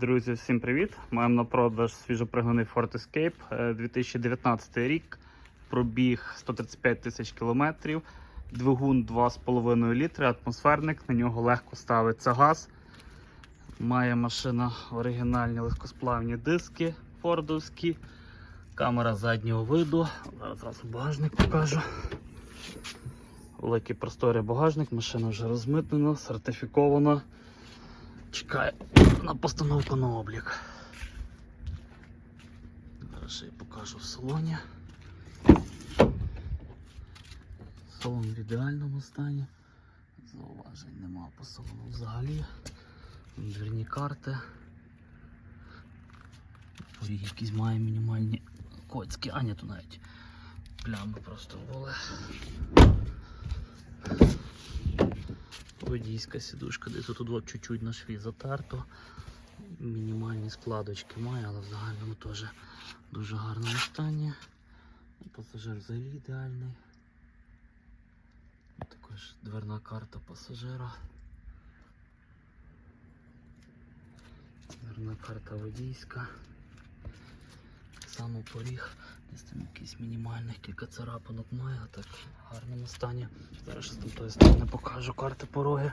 Друзі, всім привіт! Маємо на продаж свіжопригнаний Ford Escape е, 2019 рік. Пробіг 135 тисяч кілометрів, двигун 2,5 літри, атмосферник, на нього легко ставиться газ. Має машина оригінальні легкосплавні диски фордовські, камера заднього виду. Зараз зразу багажник покажу. Великий просторий багажник, машина вже розмитнена, сертифікована. Чекає на постановку на облік. Зараз й покажу в салоні. Салон в ідеальному стані. Зауважень нема по салону взагалі. Двірні карти. Поріг якісь має мінімальні коцькі, а ні, то навіть плями просто були. Водійська сідушка, десь тут от чуть-чуть на шві затерто. Мінімальні складочки має, але в загальному теж дуже гарному стані. Пасажир взагалі ідеальний. Також дверна карта пасажира. Дверна карта водійська. Саме поріг. Десь там якийсь мінімальних кілька царапинок має, а так в гарному стані. Зараз з тої сторони покажу карти пороги.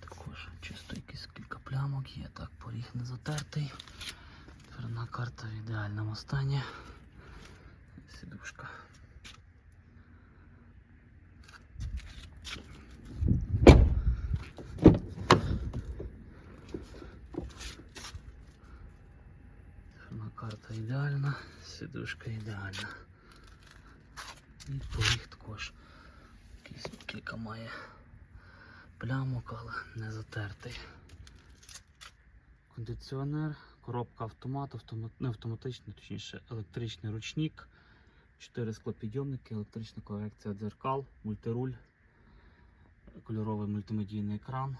Також чисто якісь кілька плямок є, так, поріг не затертий. Дверна карта в ідеальному стані. Сідушка. Карта ідеальна, сідушка ідеальна. І поріг також. Кілька має плямок, але не затертий. Кондиціонер, коробка автомат, автомат, не автоматичний, точніше електричний ручник, 4 склопідйомники, електрична корекція дзеркал, мультируль, кольоровий мультимедійний екран.